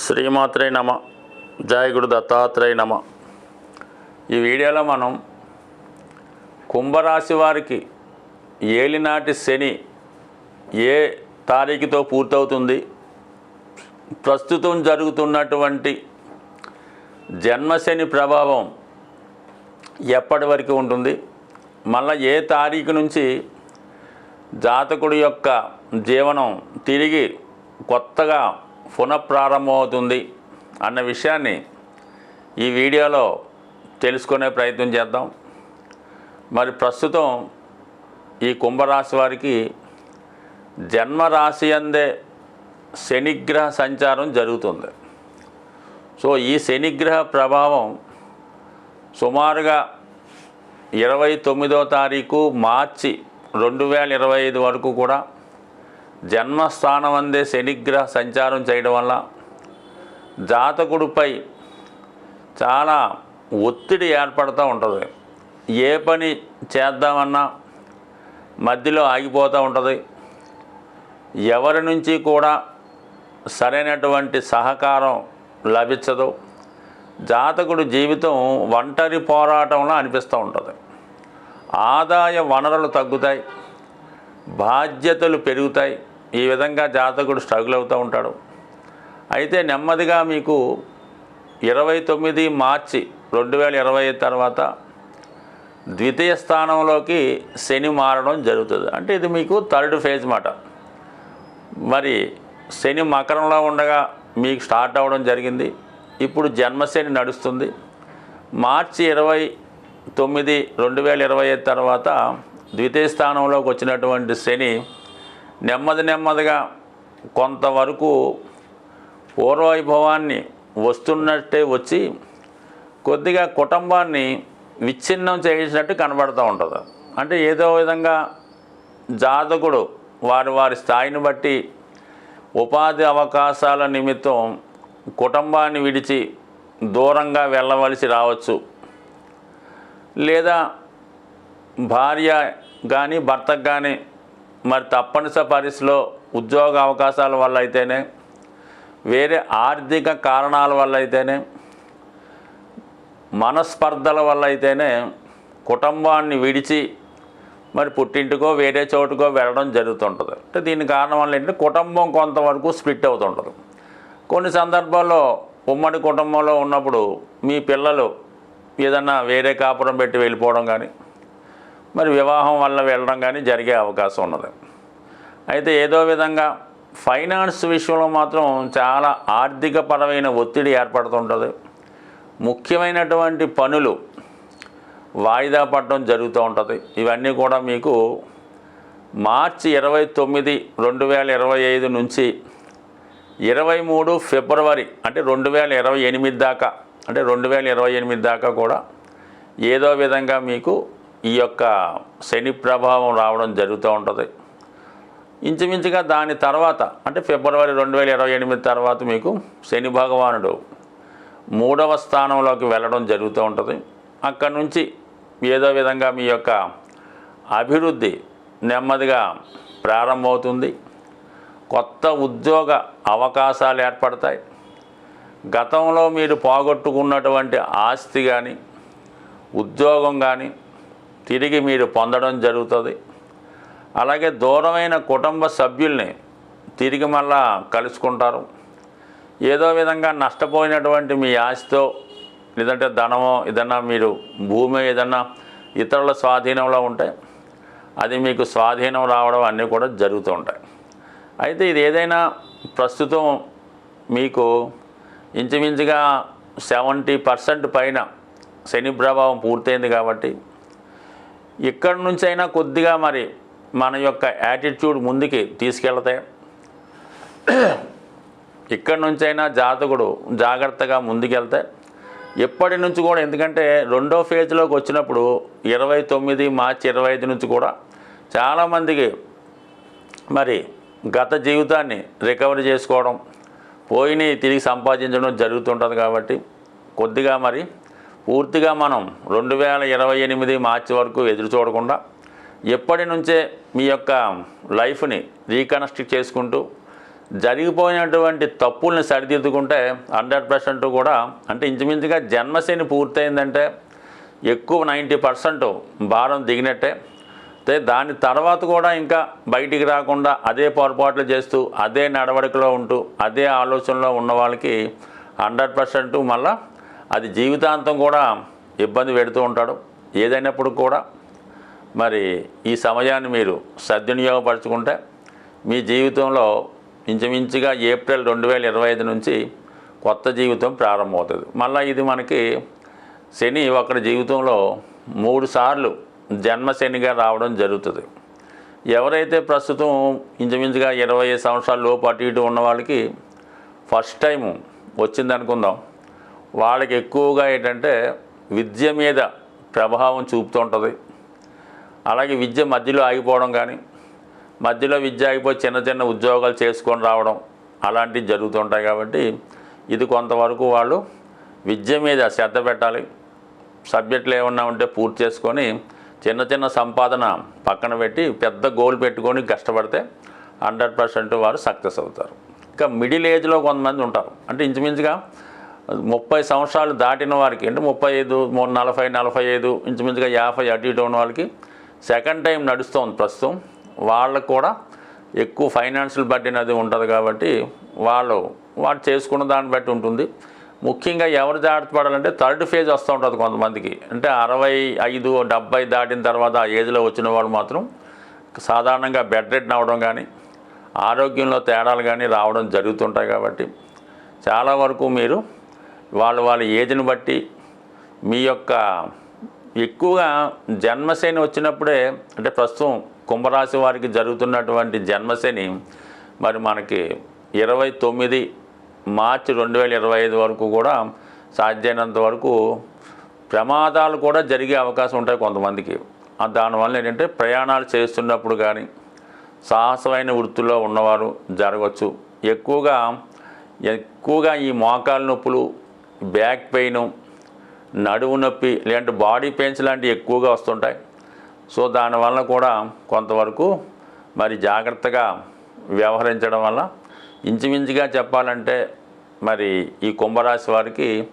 శ్రీమాత్రే నమ జాయగుడు దత్తాత్రేయ నమ. ఈ వీడియోలో మనం కుంభరాశి వారికి ఏలినాటి శని ఏ తారీఖుతో పూర్తవుతుంది? ప్రస్తుతం జరుగుతున్నటువంటి జన్మశని ప్రభావం ఎప్పటి వరకు ఉంటుంది? మళ్ళీ ఏ తారీఖు నుంచి జాతకుడి యొక్క జీవనం తిరిగి కొత్తగా పునఃప్రారంభమవుతుంది అన్న విషయాన్ని ఈ వీడియోలో తెలుసుకునే ప్రయత్నం చేద్దాం. మరి ప్రస్తుతం ఈ కుంభరాశి వారికి జన్మరాశి అందే శనిగ్రహ సంచారం జరుగుతుంది. సో ఈ శనిగ్రహ ప్రభావం సుమారుగా ఇరవై తొమ్మిదో తారీఖు మార్చి రెండు వేల ఇరవై ఐదు వరకు కూడా జన్మస్థానం అందే శనిగ్రహ సంచారం చేయడం వల్ల జాతకుడిపై చాలా ఒత్తిడి ఏర్పడుతూ ఉంటుంది. ఏ పని చేద్దామన్నా మధ్యలో ఆగిపోతూ ఉంటుంది. ఎవరి నుంచి కూడా సరైనటువంటి సహకారం లభించదు. జాతకుడు జీవితం ఒంటరి పోరాటంలో అనిపిస్తూ ఉంటుంది. ఆదాయ వనరులు తగ్గుతాయి. బాధ్యతలు పెరుగుతాయి. ఈ విధంగా జాతకుడు స్ట్రగుల్ అవుతూ ఉంటాడు. అయితే నెమ్మదిగా మీకు ఇరవై తొమ్మిది మార్చి రెండు వేల ఇరవై తర్వాత ద్వితీయ స్థానంలోకి శని మారడం జరుగుతుంది. అంటే ఇది మీకు థర్డ్ ఫేజ్ మాట. మరి శని మకరంలో ఉండగా మీకు స్టార్ట్ అవ్వడం జరిగింది. ఇప్పుడు జన్మశని నడుస్తుంది. మార్చి ఇరవై తొమ్మిది రెండు వేల ఇరవై తర్వాత ద్వితీయ స్థానంలోకి వచ్చినటువంటి శని నెమ్మది నెమ్మదిగా కొంతవరకు పూర్వవైభవాన్ని వస్తున్నట్టే వచ్చి కొద్దిగా కుటుంబాన్ని విచ్ఛిన్నం చేసినట్టు కనబడుతూ ఉంటుంది. అంటే ఏదో విధంగా జాతకుడు వారి వారి స్థాయిని బట్టి ఉపాధి అవకాశాల నిమిత్తం కుటుంబాన్ని విడిచి దూరంగా వెళ్ళవలసి రావచ్చు. లేదా భార్య కానీ భర్తకు కానీ మరి తప్పనిసరి పరిస్థితిలో ఉద్యోగ అవకాశాల వల్ల అయితేనే వేరే ఆర్థిక కారణాల వల్ల అయితేనే మనస్పర్ధల వల్ల అయితేనే కుటుంబాన్ని విడిచి మరి పుట్టింటికో వేరే చోటుకో వెళ్ళడం జరుగుతుంటుంది. అంటే దీని కారణం వల్ల ఏంటంటే కుటుంబం కొంతవరకు స్ప్లిట్ అవుతుంటుంది. కొన్ని సందర్భాల్లో ఉమ్మడి కుటుంబంలో ఉన్నప్పుడు మీ పిల్లలు ఏదన్నా వేరే కాపురం పెట్టి వెళ్ళిపోవడం కానీ మరి వివాహం వల్ల వెళ్ళడం కానీ జరిగే అవకాశం ఉన్నది. అయితే ఏదో విధంగా ఫైనాన్స్ విషయంలో మాత్రం చాలా ఆర్థికపరమైన ఒత్తిడి ఏర్పడుతుంటుంది. ముఖ్యమైనటువంటి పనులు వాయిదా పడడం జరుగుతూ ఉంటుంది. ఇవన్నీ కూడా మీకు మార్చి ఇరవై తొమ్మిది రెండు వేల ఇరవై ఐదు నుంచి ఇరవై మూడు ఫిబ్రవరి అంటే రెండు వేల ఇరవై ఎనిమిది దాకా అంటే రెండు వేల ఇరవై ఎనిమిది దాకా కూడా ఏదో విధంగా మీకు ఈ యొక్క శని ప్రభావం రావడం జరుగుతూ ఉంటుంది. ఇంచుమించుగా దాని తర్వాత అంటే ఫిబ్రవరి రెండు వేల ఇరవై ఎనిమిది తర్వాత మీకు శని భగవానుడు మూడవ స్థానంలోకి వెళ్ళడం జరుగుతూ ఉంటుంది. అక్కడి నుంచి ఏదో విధంగా మీ యొక్క అభివృద్ధి నెమ్మదిగా ప్రారంభమవుతుంది. కొత్త ఉద్యోగ అవకాశాలు ఏర్పడతాయి. గతంలో మీరు పోగొట్టుకున్నటువంటి ఆస్తి కానీ ఉద్యోగం కానీ తిరిగి మీరు పొందడం జరుగుతుంది. అలాగే దూరమైన కుటుంబ సభ్యుల్ని తిరిగి మళ్ళా కలుసుకుంటారు. ఏదో విధంగా నష్టపోయినటువంటి మీ ఆస్తితో లేదంటే ధనమో ఏదన్నా మీరు భూమి ఏదన్నా ఇతరుల స్వాధీనంలో ఉంటే అది మీకు స్వాధీనం రావడం అన్నీ కూడా జరుగుతూ ఉంటాయి. అయితే ఇది ఏదైనా ప్రస్తుతం మీకు ఇంచుమించుగా సెవెంటీ పర్సెంట్ పైన శని ప్రభావం పూర్తయింది కాబట్టి ఇక్కడి నుంచి అయినా కొద్దిగా మరి మన యొక్క యాటిట్యూడ్ ముందుకి తీసుకెళ్తే ఇక్కడి నుంచైనా జాతకుడు జాగ్రత్తగా ముందుకెళ్తే ఎప్పటి నుంచి కూడా ఎందుకంటే రెండో ఫేజ్లోకి వచ్చినప్పుడు ఇరవై తొమ్మిది మార్చి ఇరవై ఐదు నుంచి కూడా చాలామందికి మరి గత జీవితాన్ని రికవరీ చేసుకోవడం పోయినవి తిరిగి సంపాదించడం జరుగుతుంటుంది కాబట్టి కొద్దిగా మరి పూర్తిగా మనం రెండు వేల ఇరవై ఎనిమిది మార్చి వరకు ఎదురు చూడకుండా ఎప్పటి నుంచే మీ యొక్క లైఫ్ని రీకన్స్ట్రక్ట్ చేసుకుంటూ జరిగిపోయినటువంటి తప్పుల్ని సరిదిద్దుకుంటే హండ్రెడ్ పర్సెంట్ కూడా అంటే ఇంచుమించుగా జన్మశని పూర్తయిందంటే ఎక్కువ నైంటీ పర్సెంట్ భారం దిగినట్టే. అయితే దాని తర్వాత కూడా ఇంకా బయటికి రాకుండా అదే పొరపాట్లు చేస్తూ అదే నడవడికలో ఉంటూ అదే ఆలోచనలో ఉన్న వాళ్ళకి హండ్రెడ్ పర్సెంట్ మళ్ళీ అది జీవితాంతం కూడా ఇబ్బంది పెడుతూ ఉంటాడు. ఏదైనప్పుడు కూడా మరి ఈ సమయాన్ని మీరు సద్వినియోగపరచుకుంటే మీ జీవితంలో ఇంచుమించుగా ఏప్రిల్ రెండు వేల ఇరవై ఐదు నుంచి కొత్త జీవితం ప్రారంభమవుతుంది. మళ్ళీ ఇది మనకి శని ఒకరి జీవితంలో మూడు సార్లు జన్మ శనిగా రావడం జరుగుతుంది. ఎవరైతే ప్రస్తుతం ఇంచుమించుగా ఇరవై ఐదు సంవత్సరాల లోపు అటు ఇటు ఉన్న వాళ్ళకి ఫస్ట్ టైం వచ్చింది అనుకుందాం వాళ్ళకి ఎక్కువగా ఏంటంటే విద్య మీద ప్రభావం చూపుతూ ఉంటుంది అలాగే విద్య మధ్యలో ఆగిపోవడం కానీ మధ్యలో విద్య ఆగిపోయి చిన్న చిన్న ఉద్యోగాలు చేసుకొని రావడం అలాంటివి జరుగుతుంటాయి కాబట్టి ఇది కొంతవరకు వాళ్ళు విద్య మీద శ్రద్ధ పెట్టాలి. సబ్జెక్టులు ఏమన్నా ఉంటే పూర్తి చేసుకొని చిన్న చిన్న సంపాదన పక్కన పెట్టి పెద్ద గోల్ పెట్టుకొని కష్టపడితే హండ్రెడ్ పర్సెంట్ వారు సక్సెస్ అవుతారు. ఇంకా మిడిల్ ఏజ్లో కొంతమంది ఉంటారు. అంటే ఇంచుమించుగా ముప్పై సంవత్సరాలు దాటిన వారికి అంటే ముప్పై ఐదు మూడు నలభై నలభై ఐదు ఇంచుమించుగా యాభై అటు ఇటు ఉన్న వాళ్ళకి సెకండ్ టైం నడుస్తుంది ప్రస్తుతం. వాళ్ళకు కూడా ఎక్కువ ఫైనాన్షియల్ బడ్డీని అది ఉంటుంది కాబట్టి వాళ్ళు వాళ్ళు చేసుకున్న దాన్ని బట్టి ఉంటుంది. ముఖ్యంగా ఎవరు జాగ్రత్త పడాలంటే థర్డ్ ఫేజ్ వస్తూ ఉంటుంది కొంతమందికి. అంటే అరవై ఐదు డెబ్బై దాటిన తర్వాత ఆ ఏజ్లో వచ్చిన వాళ్ళు మాత్రం సాధారణంగా బెడ్ రెడ్ అవ్వడం కానీ ఆరోగ్యంలో తేడాలు కానీ రావడం జరుగుతుంటాయి కాబట్టి చాలా వరకు మీరు వాళ్ళ వాళ్ళ ఏజ్ని బట్టి మీ యొక్క ఎక్కువగా జన్మశని వచ్చినప్పుడే అంటే ప్రస్తుతం కుంభరాశి వారికి జరుగుతున్నటువంటి జన్మశని మరి మనకి ఇరవై తొమ్మిది మార్చి రెండు వేల ఇరవై ఐదు వరకు కూడా సాధ్యమైనంత వరకు ప్రమాదాలు కూడా జరిగే అవకాశం ఉంటాయి కొంతమందికి. దానివల్ల ఏంటంటే ప్రయాణాలు చేస్తున్నప్పుడు కానీ సాహసమైన వృత్తిలో ఉన్నవారు జరగవచ్చు. ఎక్కువగా ఎక్కువగా ఈ మోకాలు నొప్పులు బ్యాక్ పెయిన్ నడువు నొప్పి లేదంటే బాడీ పెయిన్స్ లాంటివి ఎక్కువగా వస్తుంటాయి. సో దానివల్ల కూడా కొంతవరకు మరి జాగ్రత్తగా వ్యవహరించడం వల్ల ఇంచుమించుగా చెప్పాలంటే మరి ఈ కుంభరాశి వారికి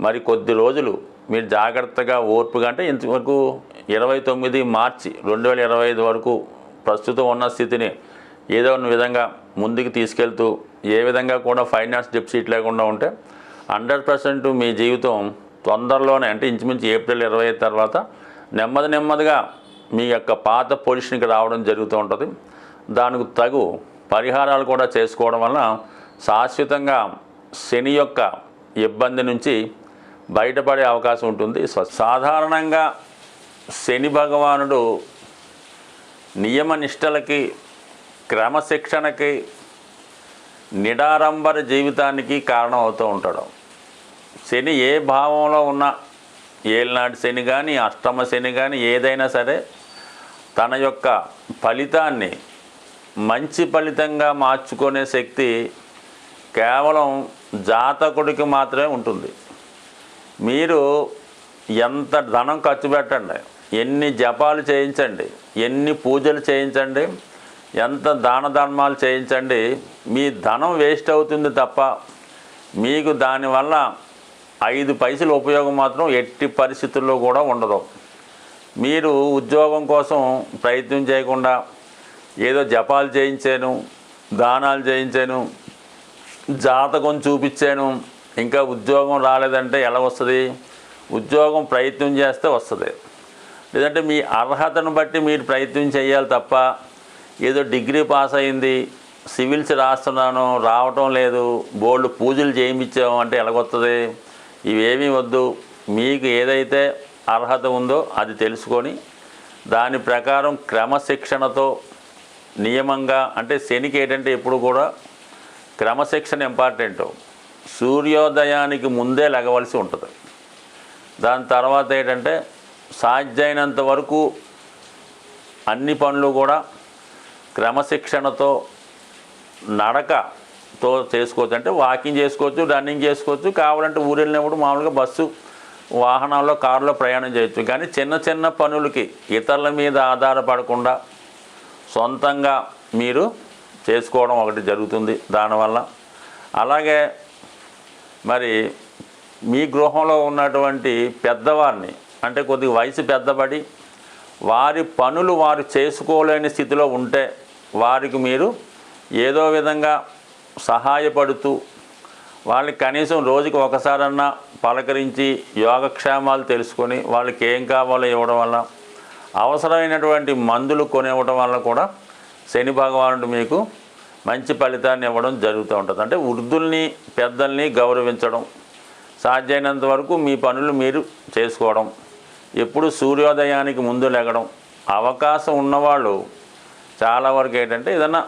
మరి కొద్ది రోజులు మీరు జాగ్రత్తగా ఓర్పుగా అంటే ఇంతవరకు ఇరవై తొమ్మిది మార్చి రెండు వేల ఇరవై ఐదు వరకు ప్రస్తుతం ఉన్న స్థితిని ఏదో ఒక విధంగా ముందుకు తీసుకెళ్తూ ఏ విధంగా కూడా ఫైనాన్స్ డిప్సిట్ లేకుండా ఉంటే హండ్రెడ్ పర్సెంట్ మీ జీవితం తొందరలోనే అంటే ఇంచుమించు ఏప్రిల్ ఇరవై తర్వాత నెమ్మది నెమ్మదిగా మీ యొక్క పాత పొజిషన్కి రావడం జరుగుతూ ఉంటుంది. దానికి తగు పరిహారాలు కూడా చేసుకోవడం వలన శాశ్వతంగా శని యొక్క ఇబ్బంది నుంచి బయటపడే అవకాశం ఉంటుంది. సాధారణంగా శని భగవానుడు నియమ నిష్టలకి క్రమశిక్షణకి నిడారంబర జీవితానికి కారణం అవుతూ ఉంటాడు. శని ఏ భావంలో ఉన్నా ఏలినాటి శని కానీ అష్టమ శని కానీ ఏదైనా సరే తన యొక్క ఫలితాన్ని మంచి ఫలితంగా మార్చుకునే శక్తి కేవలం జాతకుడికి మాత్రమే ఉంటుంది. మీరు ఎంత ధనం ఖర్చు పెట్టండి ఎన్ని జపాలు చేయించండి ఎన్ని పూజలు చేయించండి ఎంత దాన ధర్మాలు చేయించండి మీ ధనం వేస్ట్ అవుతుంది తప్ప మీకు దానివల్ల ఐదు పైసలు ఉపయోగం మాత్రం ఎట్టి పరిస్థితుల్లో కూడా ఉండదు. మీరు ఉద్యోగం కోసం ప్రయత్నం చేయకుండా ఏదో జపాలు చేయించాను దానాలు చేయించాను జాతకం చూపించాను ఇంకా ఉద్యోగం రాలేదంటే ఎలా వస్తుంది? ఉద్యోగం ప్రయత్నం చేస్తే వస్తుంది. లేదంటే మీ అర్హతను బట్టి మీరు ప్రయత్నం చేయాలి తప్ప ఏదో డిగ్రీ పాస్ అయింది సివిల్స్ రాస్తున్నాను రావటం లేదు బోర్డు పూజలు చేయించాము అంటే ఎలాగొస్తుంది ఇవేమీ వద్దు. మీకు ఏదైతే అర్హత ఉందో అది తెలుసుకొని దాని ప్రకారం క్రమశిక్షణతో నియమంగా అంటే శనికి ఏంటంటే ఎప్పుడు కూడా క్రమశిక్షణ ఇంపార్టెంట్. సూర్యోదయానికి ముందే లెగవలసి ఉంటుంది. దాని తర్వాత ఏంటంటే సాధ్యమైనంత వరకు అన్ని పనులు కూడా క్రమశిక్షణతో నడక తో చేసుకోవచ్చు. అంటే వాకింగ్ చేసుకోవచ్చు రన్నింగ్ చేసుకోవచ్చు. కావాలంటే ఊరు వెళ్ళినప్పుడు మామూలుగా బస్సు వాహనాల్లో కారులో ప్రయాణం చేయొచ్చు. కానీ చిన్న చిన్న పనులకి ఇతరుల మీద ఆధారపడకుండా సొంతంగా మీరు చేసుకోవడం ఒకటి జరుగుతుంది దానివల్ల. అలాగే మరి మీ గృహంలో ఉన్నటువంటి పెద్దవారిని అంటే కొద్దిగా వయసు పెద్దబడి వారి పనులు వారు చేసుకోలేని స్థితిలో ఉంటే వారికి మీరు ఏదో విధంగా సహాయపడుతూ వాళ్ళకి కనీసం రోజుకి ఒకసారన్నా పలకరించి యోగక్షేమాలు తెలుసుకొని వాళ్ళకి ఏం కావాలో ఇవ్వడం వల్ల అవసరమైనటువంటి మందులు కొనివ్వడం వల్ల కూడా శని భగవానుడు మీకు మంచి ఫలితాన్ని ఇవ్వడం జరుగుతూ ఉంటుంది. అంటే వృద్ధుల్ని పెద్దల్ని గౌరవించడం సాధ్యమైనంత వరకు మీ పనులు మీరు చేసుకోవడం ఎప్పుడు సూర్యోదయానికి ముందు లెగడం అవకాశం ఉన్నవాళ్ళు చాలా వరకు ఏంటంటే ఏదన్నా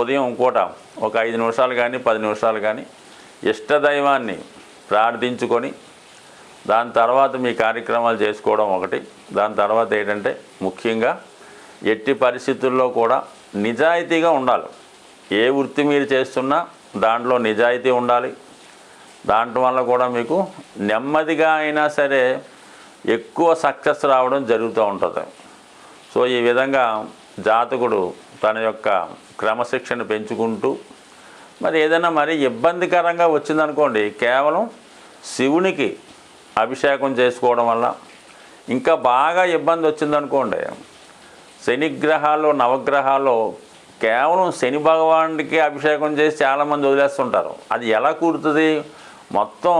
ఉదయం పూట ఒక ఐదు నిమిషాలు కానీ పది నిమిషాలు కానీ ఇష్టదైవాన్ని ప్రార్థించుకొని దాని తర్వాత మీ కార్యక్రమాలు చేసుకోవడం ఒకటి. దాని తర్వాత ఏంటంటే ముఖ్యంగా ఎట్టి పరిస్థితుల్లో కూడా నిజాయితీగా ఉండాలి. ఏ వృత్తి మీరు చేస్తున్నా దాంట్లో నిజాయితీ ఉండాలి. దాంట్లో వల్ల కూడా మీకు నెమ్మదిగా అయినా సరే ఎక్కువ సక్సెస్ రావడం జరుగుతూ ఉంటుంది. సో ఈ విధంగా జాతకుడు తన యొక్క క్రమశిక్షణ పెంచుకుంటూ మరి ఏదైనా మరి ఇబ్బందికరంగా వచ్చిందనుకోండి కేవలం శివునికి అభిషేకం చేసుకోవడం వల్ల ఇంకా బాగా ఇబ్బంది వచ్చిందనుకోండి శనిగ్రహాల్లో నవగ్రహాల్లో కేవలం శని భగవానుడికి అభిషేకం చేసి చాలామంది వదిలేస్తుంటారు. అది ఎలా కూడుతుంది మొత్తం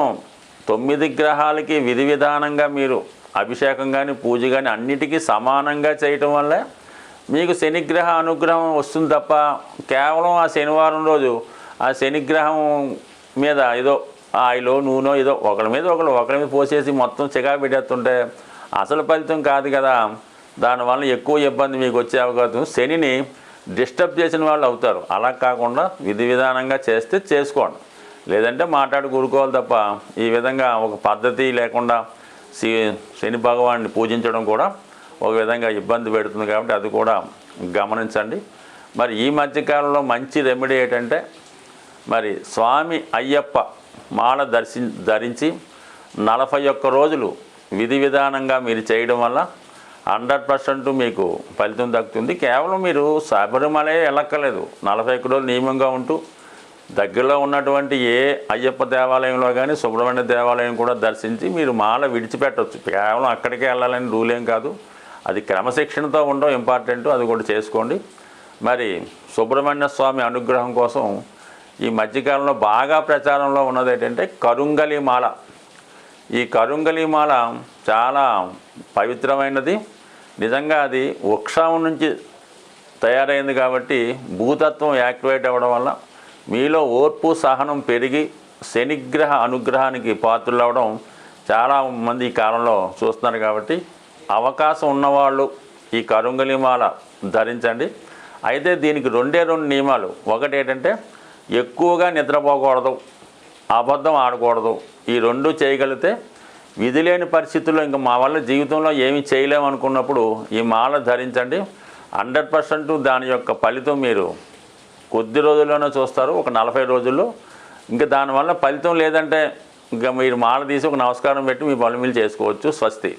తొమ్మిది గ్రహాలకి విధి విధానంగా మీరు అభిషేకం కానీ పూజ కానీ అన్నిటికీ సమానంగా చేయటం వల్లే మీకు శనిగ్రహ అనుగ్రహం వస్తుంది తప్ప కేవలం ఆ శనివారం రోజు ఆ శనిగ్రహం మీద ఏదో ఆయిలో నూనె ఏదో ఒకరి మీద ఒకరు ఒకరి మీద పోసేసి మొత్తం చికా పెట్టేస్తుంటే అసలు ఫలితం కాదు కదా. దానివల్ల ఎక్కువ ఇబ్బంది మీకు వచ్చే అవకాశం. శనిని డిస్టర్బ్ చేసిన వాళ్ళు అవుతారు. అలా కాకుండా విధి విధానంగా చేస్తే చేసుకోండి. లేదంటే మాట్లాడి కూరుకోవాలి తప్ప ఈ విధంగా ఒక పద్ధతి లేకుండా శని భగవాన్ని పూజించడం కూడా ఒక విధంగా ఇబ్బంది పెడుతుంది కాబట్టి అది కూడా గమనించండి. మరి ఈ మధ్యకాలంలో మంచి రెమెడీ ఏంటంటే మరి స్వామి అయ్యప్ప మాల దర్శి ధరించి నలభై ఒక్క రోజులు విధి విధానంగా మీరు చేయడం వల్ల హండ్రెడ్ పర్సెంట్ మీకు ఫలితం దక్కుతుంది. కేవలం మీరు శబరిమలే వెళ్ళక్కర్లేదు. నలభై ఒక్క రోజులు నియమంగా ఉంటూ దగ్గరలో ఉన్నటువంటి ఏ అయ్యప్ప దేవాలయంలో కానీ సుబ్రహ్మణ్య దేవాలయం కూడా దర్శించి మీరు మాల విడిచిపెట్టవచ్చు కేవలం అక్కడికే వెళ్ళాలని రూల్ ఏం కాదు. అది క్రమశిక్షణతో ఉండడం ఇంపార్టెంట్ అది కూడా చేసుకోండి. మరి సుబ్రహ్మణ్య స్వామి అనుగ్రహం కోసం ఈ మధ్యకాలంలో బాగా ప్రచారంలో ఉన్నది ఏంటంటే కరుంగలి మాల ఈ కరుంగలి మాల చాలా పవిత్రమైనది. నిజంగా అది వృక్షం నుంచి తయారైంది కాబట్టి భూతత్వం యాక్టివేట్ అవ్వడం వల్ల మీలో ఓర్పు సహనం పెరిగి శనిగ్రహ అనుగ్రహానికి పాత్రలు అవ్వడం చాలా మంది ఈ కాలంలో చూస్తున్నారు కాబట్టి అవకాశం ఉన్నవాళ్ళు ఈ కరుంగలిమాల ధరించండి. అయితే దీనికి రెండే రెండు నియమాలు. ఒకటి ఏంటంటే ఎక్కువగా నిద్రపోకూడదు అబద్ధం ఆడకూడదు. ఈ రెండు చేయగలిగితే విధి లేని పరిస్థితుల్లో ఇంకా మా వల్ల జీవితంలో ఏమి చేయలేము అనుకున్నప్పుడు ఈ మాల ధరించండి. హండ్రెడ్ పర్సెంట్ దాని యొక్క ఫలితం మీరు కొద్ది రోజుల్లోనే చూస్తారు ఒక నలభై రోజుల్లో. ఇంకా దానివల్ల ఫలితం లేదంటే ఇంకా మీరు మాల తీసి ఒక నమస్కారం పెట్టి మీ పనులు మీరు చేసుకోవచ్చు. స్వస్తి.